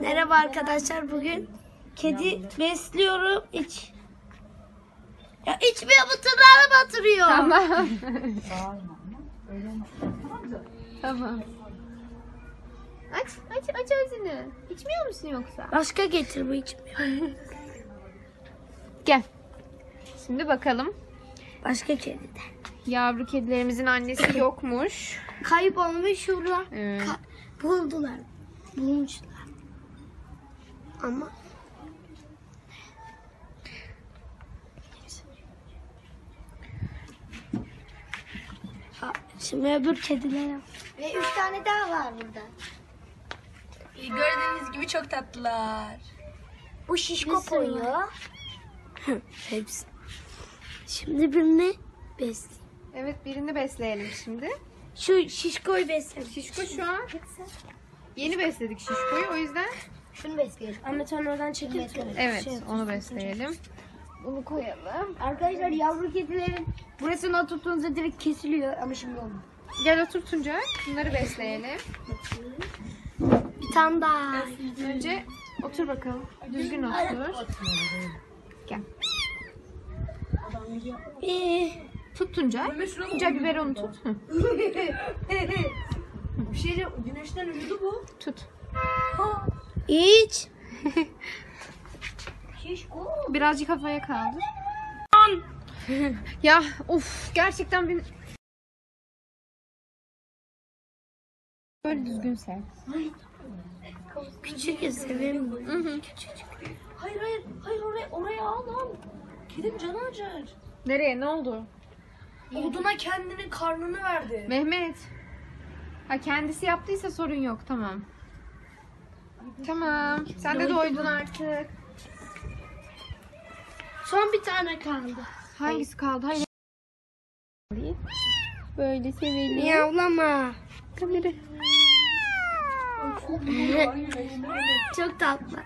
Merhaba arkadaşlar bugün kedi besliyorum iç. Ya içmiyor bu tırnağını batırıyor. Tamam. tamam. Aç, aç, aç ağzını. İçmiyor musun yoksa? Başka getir bu içmiyor. Gel. Şimdi bakalım. Başka kedi de. Yavru kedilerimizin annesi yokmuş. Kayıp olmuş şurada. Evet. Ka- buldular. Bulmuşlar. Ama Şimdi öbür kedilere. Ve üç tane daha var burada. Gördüğünüz gibi çok tatlılar. Bu şişko koyuyor. Hepsi. Şimdi birini besleyeyim. Evet birini besleyelim şimdi. Şu şişkoyu besledim. Şişko şu an yeni besledik Şişko'yu o yüzden Şunu besleyelim. Ahmet sen oradan çekil. evet Şey, onu besleyelim. Bunu koyalım. Arkadaşlar yavru kedilerin burasına tuttuğunuzda direkt kesiliyor ama şimdi olmuyor. Gel otur Tuncay. Bunları besleyelim. Bir tane daha. Önce otur bakalım. Düzgün otur. Gel. Bir. Tut Tuncay. Tuncay biberonu tut. Hı, Bir şey diyeceğim, güneşten uyudu bu. Tut. İç. Birazcık kafaya kaldır. ya of gerçekten bir böyle düzgün sev. Küçük ya sevemiyorum. Hı. Hayır hayır, hayır oraya, oraya al al. Kedim canı acır. Nereye ne oldu? Oduna kendinin karnını verdi. Mehmet. Ha kendisi yaptıysa sorun yok tamam. Tamam. Sen de doydun artık. Son bir tane kaldı. Hangisi kaldı? Hayır. Böyle sevelim. Miyavlama. Kamera. Çok tatlı.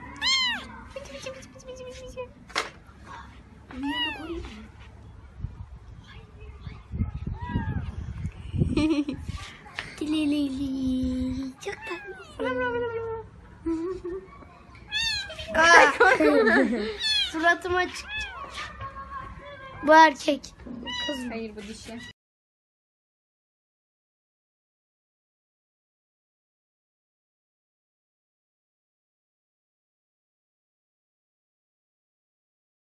Dilili. Çok tatlı. Aa, Suratıma çıkacak. Bu erkek. Kız Hayır bu dişi.